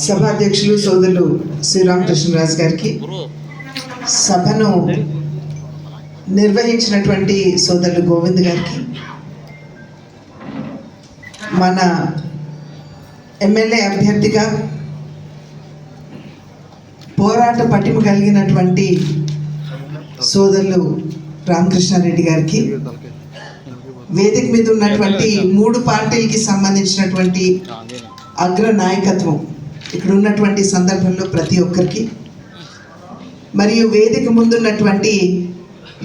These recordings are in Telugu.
సభాధ్యక్షులు సోదరులు శ్రీరామకృష్ణరాజు గారికి సభను నిర్వహించినటువంటి సోదరులు గోవింద్ గారికి మన ఎమ్మెల్యే అభ్యర్థిగా పోరాట పటిమ కలిగినటువంటి సోదరులు రామకృష్ణారెడ్డి గారికి వేదిక మీద ఉన్నటువంటి మూడు పార్టీలకి సంబంధించినటువంటి అగ్ర నాయకత్వం ఇక్కడ ఉన్నటువంటి సందర్భంలో ప్రతి ఒక్కరికి. మరియు వేదిక ముందున్నటువంటి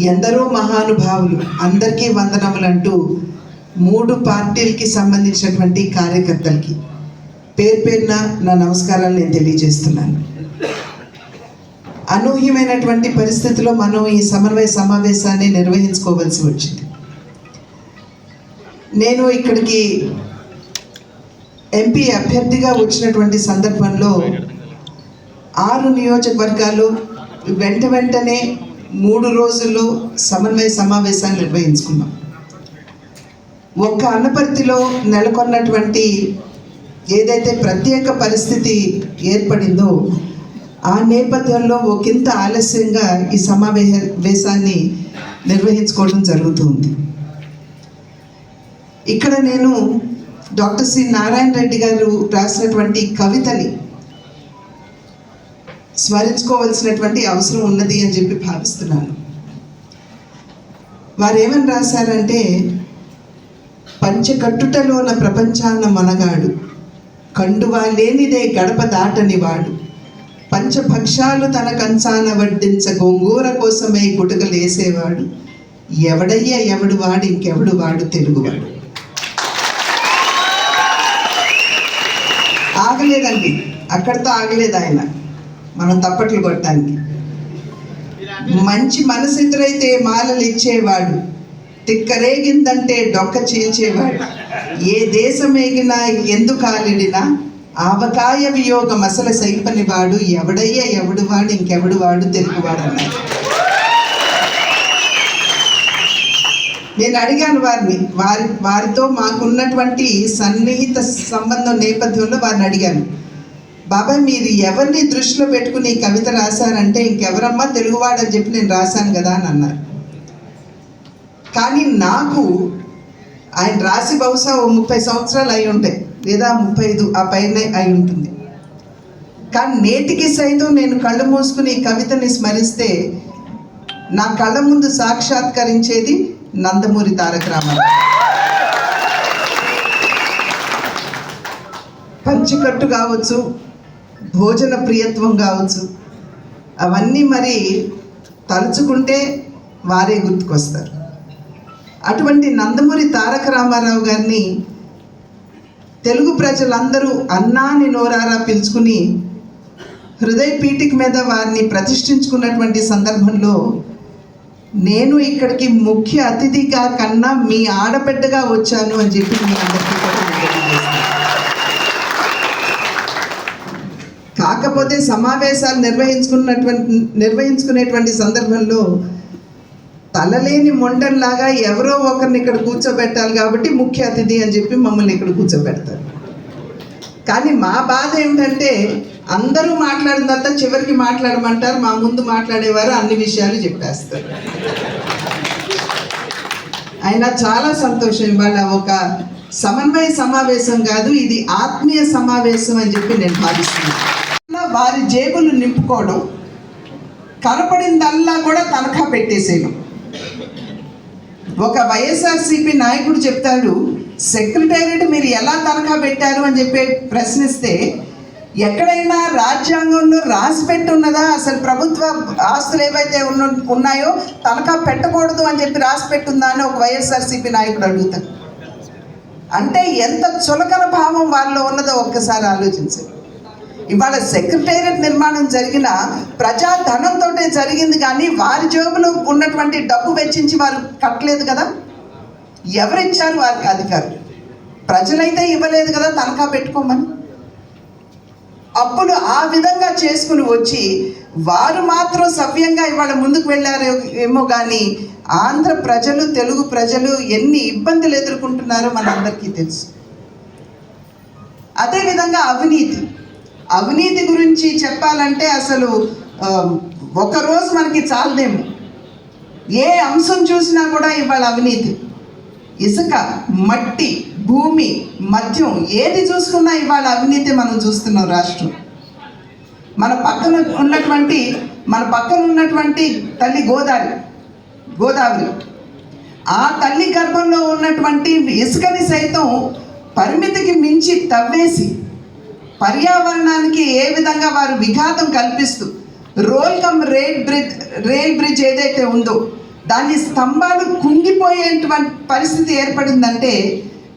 ఎందరో మహానుభావులు అందరికీ వందనములు అంటూ మూడు పార్టీలకి సంబంధించినటువంటి కార్యకర్తలకి. పేరు పేరున నా నమస్కారాలు నేను తెలియజేస్తున్నాను. అనూహ్యమైనటువంటి పరిస్థితిలో మనం ఈ సమన్వయ సమావేశాన్ని నిర్వహించుకోవాల్సి వచ్చింది. నేను ఇక్కడికి ఎంపీ అభ్యర్థిగా వచ్చినటువంటి సందర్భంలో ఆరు నియోజకవర్గాలు వెంట వెంటనే మూడు రోజుల్లో సమన్వయ సమావేశాలు నిర్వహించుకున్నాం. ఒక్క అనపర్తిలో నెలకొన్నటువంటి ఏదైతే ప్రత్యేక పరిస్థితి ఏర్పడిందో ఆ నేపథ్యంలో ఒకంత ఆలస్యంగా ఈ సమావేశాన్ని నిర్వహించుకోవడం జరుగుతుంది ఇక్కడ నేను డాక్టర్ సి నారాయణ రెడ్డి గారు రాసినటువంటి కవితని స్మరించుకోవలసినటువంటి అవసరం ఉన్నది అని చెప్పి భావిస్తున్నాను. వారు ఏమని రాశారంటే పంచకట్టుటలోన ప్రపంచాన మనగాడు కండువా లేనిదే గడప దాటని వాడు పంచభక్షాలు తన కంచాన వడ్డించ గోంగూర కోసమే గుటకలేసేవాడు ఎవడయ్యా ఎవడు వాడు ఇంకెవడు వాడు తెలుగువాడు. ఆగలేదండి. అక్కడితో ఆగలేదు ఆయన. మనం తప్పట్లు కొట్టడానికి. మంచి మనసు ఎదురైతే మాలలు ఇచ్చేవాడు తిక్కరేగిందంటే డొక్క చీల్చేవాడు. ఏ దేశమేగినా ఎందుకు ఆలిడినా ఆవకాయ వియోగం అసలు సైపని వాడు ఎవడయ్యా ఎవడు వాడు ఇంకెవడు వాడు తెలుగువాడు అన్నారు నేను అడిగాను వారిని వారి వారితో మాకున్నటువంటి సన్నిహిత సంబంధం నేపథ్యంలో వారిని అడిగాను. బాబాయ్ మీరు ఎవరిని దృష్టిలో పెట్టుకుని ఈ కవిత రాశారంటే ఇంకెవరమ్మా తెలుగువాడని చెప్పి నేను రాశాను కదా అని అన్నారు. కానీ నాకు ఆయన రాసి బహుశా ఓ ముప్పై సంవత్సరాలు అయి ఉంటాయి లేదా ముప్పై ఐదు ఆ పైన అయి ఉంటుంది. కానీ నేటికి సైతం నేను కళ్ళు మూసుకుని ఈ కవితని స్మరిస్తే నా కళ్ళ ముందు సాక్షాత్కరించేది నందమూరి తారక రామారావు. పంచికట్టు కావచ్చు భోజన ప్రియత్వం కావచ్చు అవన్నీ మరి తలుచుకుంటే వారే గుర్తుకొస్తారు. అటువంటి నందమూరి తారక రామారావు గారిని తెలుగు ప్రజలందరూ అన్నాని నోరారా పిలుచుకుని హృదయ పీఠిక మీద వారిని ప్రతిష్ఠించుకున్నటువంటి సందర్భంలో నేను ఇక్కడికి ముఖ్య అతిథిగా కన్నా మీ ఆడబిడ్డగా వచ్చాను అని చెప్పి మీ అందరికీ కూడా కాకపోతే సమావేశాలు నిర్వహించుకున్నటువంటి నిర్వహించుకునేటువంటి సందర్భంలో తలలేని మొండల్లాగా ఎవరో ఒకరిని ఇక్కడ కూర్చోబెట్టాలి కాబట్టి ముఖ్య అతిథి అని చెప్పి మమ్మల్ని ఇక్కడ కూర్చోబెడతారు. కానీ మా బాధ ఏమిటంటే అందరూ మాట్లాడిన తర్వాత చివరికి మాట్లాడమంటారు మా ముందు మాట్లాడేవారు అన్ని విషయాలు చెప్పేస్తారు. అయినా చాలా సంతోషం ఇవాళ ఒక సమన్వయ సమావేశం కాదు ఇది ఆత్మీయ సమావేశం అని చెప్పి నేను భావిస్తున్నాను. వారి జేబులు నింపుకోవడం కనపడిందల్లా కూడా తనఖా పెట్టేసేయడం. ఒక వైఎస్ఆర్సీపీ నాయకుడు చెప్తాడు సెక్రటేరియట్ మీరు ఎలా తనఖా పెట్టారు? అని చెప్పి ప్రశ్నిస్తే ఎక్కడైనా రాజ్యాంగంలో రాసి పెట్టి ఉన్నదా అసలు ప్రభుత్వ ఆస్తులు ఏవైతే ఉన్న ఉన్నాయో తనఖా పెట్టకూడదు అని చెప్పి రాసి పెట్టుందా అని ఒక వైఎస్ఆర్సీపీ నాయకుడు అడుగుతాడు. అంటే ఎంత చులకన భావం వాళ్ళలో ఉన్నదో ఒక్కసారి ఆలోచించండి ఇవాళ సెక్రటేరియట్ నిర్మాణం జరిగిన ప్రజా ధనంతో జరిగింది కానీ వారి జోబులో ఉన్నటువంటి డబ్బు వెచ్చించి వారు కట్టలేదు కదా? ఎవరిచ్చారు వారికి అధికారులు? ప్రజలైతే ఇవ్వలేదు కదా తనఖా పెట్టుకోమని? అప్పుడు ఆ విధంగా చేసుకుని వచ్చి వారు మాత్రం సవ్యంగా ఇవాళ ముందుకు వెళ్ళారు ఏమో కానీ ఆంధ్ర ప్రజలు తెలుగు ప్రజలు ఎన్ని ఇబ్బందులు ఎదుర్కొంటున్నారో మనందరికీ తెలుసు. అదేవిధంగా అవినీతి. అవినీతి గురించి చెప్పాలంటే అసలు ఒకరోజు మనకి చాలదేమో. ఏ అంశం చూసినా కూడా ఇవాళ అవినీతి. ఇసుక మట్టి భూమి మద్యం ఏది చూసుకున్నా ఇవాళ అవినీతి మనం చూస్తున్నాం రాష్ట్రం. మన పక్కన ఉన్నటువంటి మన పక్కన ఉన్నటువంటి తల్లి గోదావరి గోదావరి. ఆ తల్లి గర్భంలో ఉన్నటువంటి ఇసుకని సైతం పరిమితికి మించి తవ్వేసి పర్యావరణానికి ఏ విధంగా వారు విఘాతం కల్పిస్తూ road cum rail bridge rail bridge ఏదైతే ఉందో దాని స్తంభాలు కుంగిపోయేటువంటి పరిస్థితి ఏర్పడిందంటే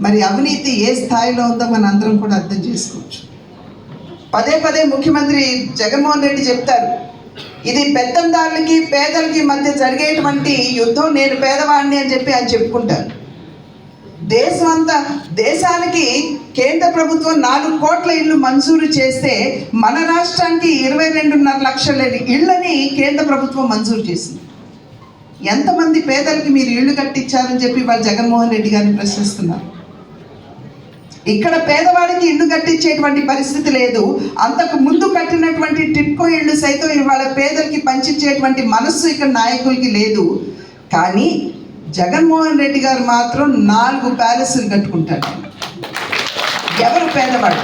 మరి అవినీతి ఏ స్థాయిలో ఉందో మన అందరం కూడా అర్థం చేసుకోవచ్చు. పదే పదే ముఖ్యమంత్రి జగన్మోహన్ రెడ్డి చెప్తారు ఇది పెత్తందారులకి పేదలకి మధ్య జరిగేటువంటి యుద్ధం నేను పేదవాడిని అని చెప్పి ఆయన చెప్పుకుంటారు. దేశం అంతా దేశానికి కేంద్ర ప్రభుత్వం నాలుగు కోట్ల ఇల్లు మంజూరు చేస్తే మన రాష్ట్రానికి ఇరవై రెండున్నర లక్షల ఇళ్ళని కేంద్ర ప్రభుత్వం మంజూరు చేసింది. ఎంతమంది పేదలకి మీరు ఇళ్ళు కట్టించారని చెప్పి వాళ్ళు జగన్మోహన్ రెడ్డి గారిని ప్రశ్నిస్తున్నారు. ఇక్కడ పేదవాడికి ఇల్లు కట్టించేటువంటి పరిస్థితి లేదు. అంతకు ముందు కట్టినటువంటి టిట్కో ఇళ్ళు సైతం ఇవాళ పేదలకి పంచించేటువంటి మనస్సు ఇక్కడ నాయకులకి లేదు. కానీ జగన్మోహన్ రెడ్డి గారు మాత్రం నాలుగు ప్యాలెస్లు కట్టుకుంటాడు. ఎవరు పేదవాడు?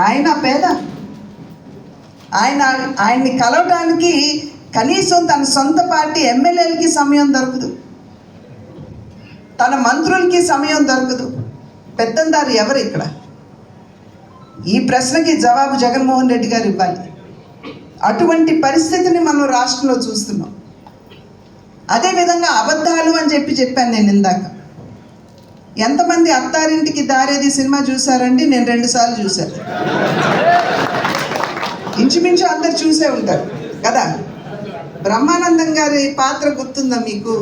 ఆయన పేద. ఆయన ఆయన్ని కలవడానికి కనీసం తన సొంత పార్టీ ఎమ్మెల్యేలకి సమయం దొరకదు. తన మంత్రులకి సమయం దొరకదు. పెద్దందారు ఎవరు ఇక్కడ? ఈ ప్రశ్నకి జవాబు జగన్మోహన్ రెడ్డి గారు ఇవ్వాలి. అటువంటి పరిస్థితిని మనం రాష్ట్రంలో చూస్తున్నాం. అదేవిధంగా అబద్ధాలు అని చెప్పి చెప్పాను నేను ఇందాక. ఎంతమంది అత్తారింటికి దారేది సినిమా చూసారండి నేను రెండుసార్లు చూశాను. ఇంచుమించు అందరు చూసే ఉంటారు. కదా? బ్రహ్మానందం గారి పాత్ర గుర్తుందా మీకు?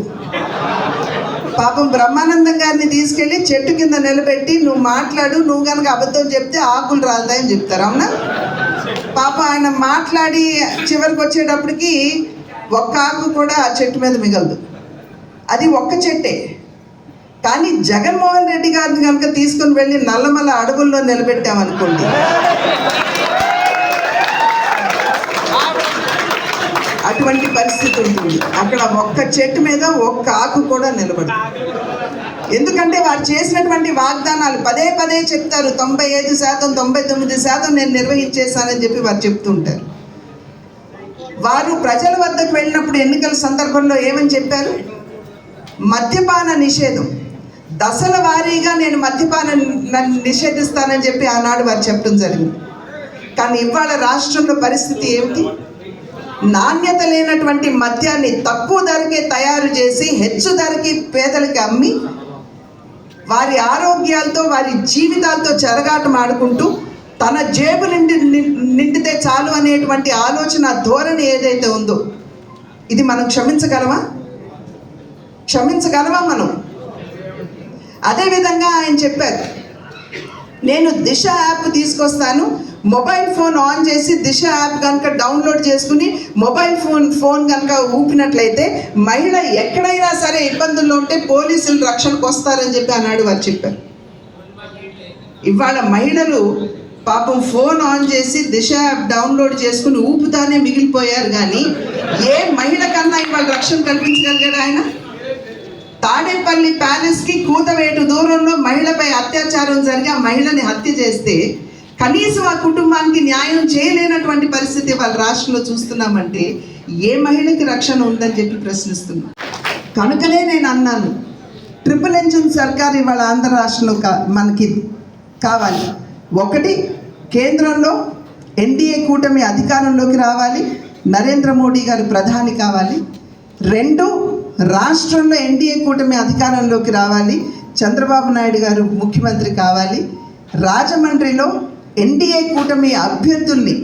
పాపం బ్రహ్మానందం గారిని తీసుకెళ్ళి చెట్టు కింద నిలబెట్టి నువ్వు మాట్లాడు నువ్వు కనుక అబద్ధం చెప్తే ఆకులు రాలుతాయని చెప్తారు అవునా? పాప ఆయన మాట్లాడి చివరికి వచ్చేటప్పటికి ఒక్క ఆకు కూడా ఆ చెట్టు మీద మిగలదు. అది ఒక్క చెట్టే. కానీ జగన్మోహన్ రెడ్డి గారిని కనుక తీసుకుని వెళ్ళి నల్లమల్ల అడవుల్లో నిలబెట్టామనుకోండి అటువంటి పరిస్థితి ఉంటుంది. అక్కడ ఒక్క చెట్టు మీద ఒక్క ఆకు కూడా నిలబడదు. ఎందుకంటే వారు చేసినటువంటి వాగ్దానాలు పదే పదే చెప్తారు తొంభై ఐదు శాతం తొంభై తొమ్మిది శాతం నేను నిర్వహించేశానని చెప్పి వారు చెప్తుంటారు. వారు ప్రజల వద్దకు వెళ్ళినప్పుడు ఎన్నికల సందర్భంలో ఏమని చెప్పారు? మద్యపాన నిషేధం. దశల వారీగా నేను మద్యపాన నిషేధిస్తానని చెప్పి ఆనాడు వారు చెప్పడం జరిగింది. కానీ ఇవాళ రాష్ట్రంలో పరిస్థితి ఏమిటి? నాణ్యత లేనటువంటి మద్యాన్ని తక్కువ ధరకే తయారు చేసి హెచ్చు ధరకి పేదలకి అమ్మి వారి ఆరోగ్యాలతో వారి జీవితాలతో చెరగాటం ఆడుకుంటూ తన జేబు నిండి ని- నిండితే చాలు అనేటువంటి ఆలోచన ధోరణి ఏదైతే ఉందో ఇది మనం క్షమించగలమా? క్షమించగలమా మనం? అదేవిధంగా ఆయన చెప్పారు నేను దిశ యాప్ తీసుకొస్తాను మొబైల్ ఫోన్ ఆన్ చేసి దిశ యాప్ కనుక డౌన్లోడ్ చేసుకుని మొబైల్ ఫోన్ ఫోన్ కనుక ఊపినట్లయితే మహిళ ఎక్కడైనా సరే ఇబ్బందుల్లో ఉంటే పోలీసులు రక్షణకు వస్తారని చెప్పి అన్నాడు వారు చెప్పారు. ఇవాళ మహిళలు పాపం ఫోన్ ఆన్ చేసి దిశ యాప్ డౌన్లోడ్ చేసుకుని ఊపుతానే మిగిలిపోయారు కానీ ఏ మహిళ కన్నా ఇవాళ రక్షణ కల్పించగలిగాడు ఆయన? తాడేపల్లి ప్యాలెస్కి కూతవేటు దూరంలో మహిళపై అత్యాచారం జరిగి ఆ మహిళని హత్య చేస్తే కనీసం ఆ కుటుంబానికి న్యాయం చేయలేనటువంటి పరిస్థితి వాళ్ళ రాష్ట్రంలో చూస్తున్నామంటే ఏ మహిళకి రక్షణ ఉందని చెప్పి ప్రశ్నిస్తున్నా. కనుకనే నేను అన్నాను ట్రిపుల్ ఎంజిన్ సర్కార్ ఇవాళ ఆంధ్ర రాష్ట్రంలో కా మనకి కావాలి. ఒకటి కేంద్రంలో ఎన్డీఏ కూటమి అధికారంలోకి రావాలి నరేంద్ర మోడీ గారు ప్రధాని కావాలి. రెండు రాష్ట్రంలో ఎన్డీఏ కూటమి అధికారంలోకి రావాలి చంద్రబాబు నాయుడు గారు ముఖ్యమంత్రి కావాలి. రాజమండ్రిలో ఎన్డీఏ కూటమి అభ్యర్థుల్ని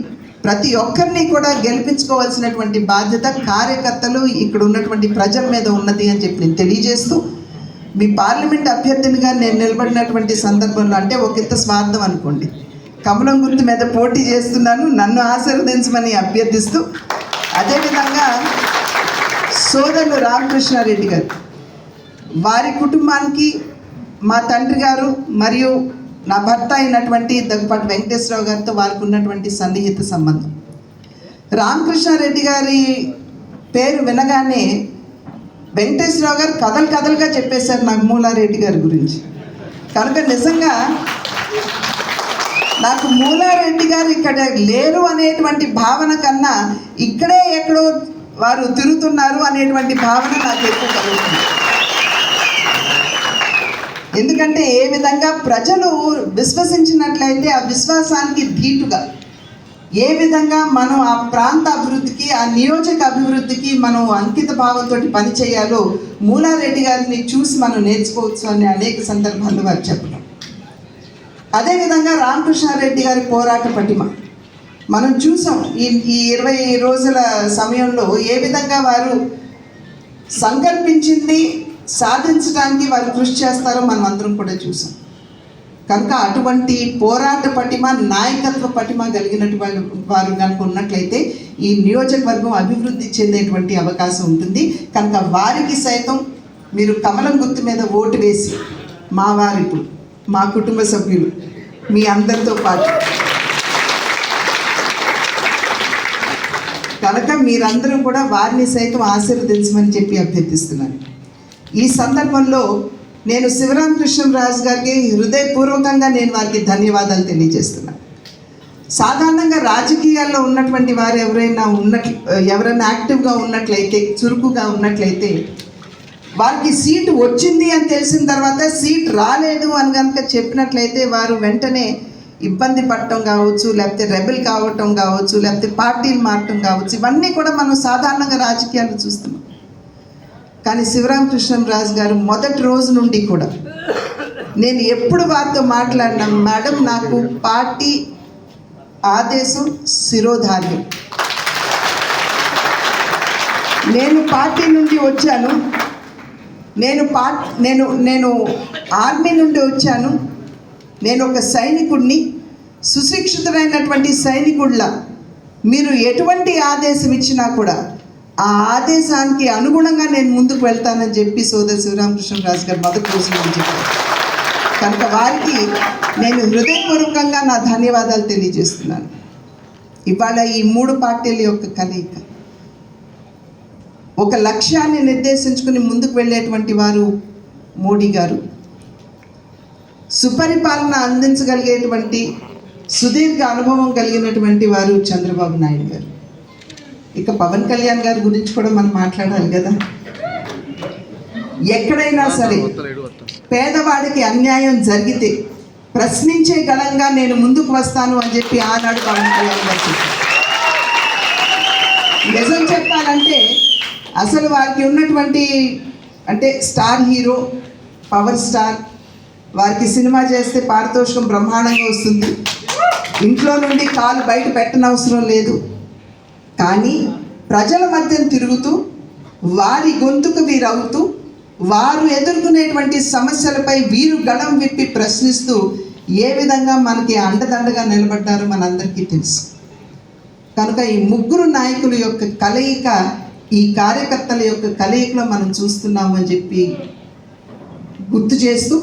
ప్రతి ఒక్కరిని కూడా గెలిపించుకోవాల్సినటువంటి బాధ్యత కార్యకర్తలు ఇక్కడ ఉన్నటువంటి ప్రజల మీద ఉన్నది అని చెప్పి నేను తెలియజేస్తూ మీ పార్లమెంట్ అభ్యర్థినిగా నేను నిలబడినటువంటి సందర్భంలో అంటే ఒక ఇంత స్వార్థం అనుకోండి. కమలం గుర్తు మీద పోటీ చేస్తున్నాను నన్ను ఆశీర్వదించమని అభ్యర్థిస్తూ అదేవిధంగా సోదరులు రామకృష్ణారెడ్డి గారు వారి కుటుంబానికి మా తండ్రి గారు మరియు నా భర్త అయినటువంటి దగ్గుపాటి వెంకటేశ్వరరావు గారితో వారికి ఉన్నటువంటి సన్నిహిత సంబంధం. రామకృష్ణారెడ్డి గారి పేరు వినగానే వెంకటేశ్వరరావు గారు కథలు కథలుగా చెప్పేశారు నాకు మూలారెడ్డి గారి గురించి. కనుక నిజంగా నాకు మూలారెడ్డి గారు ఇక్కడ లేరు అనేటువంటి భావన కన్నా ఇక్కడే ఎక్కడో వారు తిరుగుతున్నారు అనేటువంటి భావన నాకు ఎక్కువ కలుగుతుంది. ఎందుకంటే ఏ విధంగా ప్రజలు విశ్వసించినట్లయితే ఆ విశ్వాసానికి ధీటుగా ఏ విధంగా మనం ఆ ప్రాంత అభివృద్ధికి ఆ నియోజక అభివృద్ధికి మనం అంకిత భావంతో పనిచేయాలో మూలారెడ్డి గారిని చూసి మనం నేర్చుకోవచ్చు అని అనేక సందర్భాల్లో వారు చెప్పడం. అదేవిధంగా రామకృష్ణారెడ్డి గారి పోరాట పటిమ. మనం చూసాం ఈ ఈ ఇరవై రోజుల సమయంలో ఏ విధంగా వారు సంకల్పించింది సాధించడానికి వారు కృషి చేస్తారో మనం అందరం కూడా చూసాం. కనుక అటువంటి పోరాట పటిమ నాయకత్వ పటిమ కలిగినటువంటి వాళ్ళు వారు కనుక ఉన్నట్లయితే ఈ నియోజకవర్గం అభివృద్ధి చెందేటువంటి అవకాశం ఉంటుంది. కనుక వారికి సైతం మీరు కమలం గుర్తు మీద ఓటు వేసి మా వారు మా కుటుంబ సభ్యులు మీ అందరితో పాటు కనుక మీరందరూ కూడా వారిని సైతం ఆశీర్వదించమని చెప్పి అభ్యర్థిస్తున్నాను. ఈ సందర్భంలో నేను శివరామకృష్ణరాజు గారికి హృదయపూర్వకంగా నేను వారికి ధన్యవాదాలు తెలియజేస్తున్నాను సాధారణంగా రాజకీయాల్లో ఉన్నటువంటి వారు ఎవరైనా ఉన్నట్లు ఎవరైనా యాక్టివ్గా ఉన్నట్లయితే చురుకుగా ఉన్నట్లయితే వారికి సీట్ వచ్చింది అని తెలిసిన తర్వాత సీట్ రాలేదు అని కనుక చెప్పినట్లయితే వారు వెంటనే ఇబ్బంది పడటం కావచ్చు లేకపోతే రెబెల్ కావటం కావచ్చు లేకపోతే పార్టీలు మారటం కావచ్చు ఇవన్నీ కూడా మనం సాధారణంగా రాజకీయాలు చూస్తున్నాం. కానీ శివరామకృష్ణరాజు గారు మొదటి రోజు నుండి కూడా నేను ఎప్పుడు వారితో మాట్లాడినా మేడం నాకు పార్టీ ఆదేశం శిరోధార్యం. నేను పార్టీ నుండి వచ్చాను. నేను పా నేను నేను ఆర్మీ నుండి వచ్చాను. నేను ఒక సైనికుడిని సుశిక్షితుడైనటువంటి సైనికుడిలా. మీరు ఎటువంటి ఆదేశం ఇచ్చినా కూడా ఆ ఆదేశానికి అనుగుణంగా నేను ముందుకు వెళ్తానని చెప్పి సోదరు శివరామకృష్ణరాజు గారు మొదటి రోజు నుంచి చెప్పారు కనుక వారికి నేను హృదయపూర్వకంగా నా ధన్యవాదాలు తెలియజేస్తున్నాను. ఇవాళ ఈ మూడు పార్టీల యొక్క కలయిక. ఒక లక్ష్యాన్ని నిర్దేశించుకుని ముందుకు వెళ్ళేటువంటి వారు మోడీ గారు. సుపరిపాలన అందించగలిగేటువంటి సుదీర్ఘ అనుభవం కలిగినటువంటి వారు చంద్రబాబు నాయుడు గారు. ఇక పవన్ కళ్యాణ్ గారి గురించి కూడా మనం మాట్లాడాలి కదా. ఎక్కడైనా సరే పేదవాడికి అన్యాయం జరిగితే ప్రశ్నించే గళంగా నేను ముందుకు వస్తాను అని చెప్పి ఆనాడు పవన్ కళ్యాణ్ గారు. నిజం చెప్పాలంటే అసలు వారికి ఉన్నటువంటి అంటే స్టార్ హీరో పవర్ స్టార్ వారికి సినిమా చేస్తే పారితోషికం బ్రహ్మాండంగా వస్తుంది. ఇంట్లో నుండి కాలు బయట పెట్టనవసరం లేదు. కానీ ప్రజల మధ్య తిరుగుతూ వారి గొంతుకు వీరు అవుతూ వారు ఎదుర్కొనేటువంటి సమస్యలపై వీరు గళం విప్పి ప్రశ్నిస్తూ ఏ విధంగా మనకి అండదండగా నిలబడ్డారో మనందరికీ తెలుసు. కనుక ఈ ముగ్గురు నాయకుల యొక్క కలయిక ఈ కార్యకర్తల యొక్క కలయికలో మనం చూస్తున్నామని చెప్పి గుర్తు చేస్తూ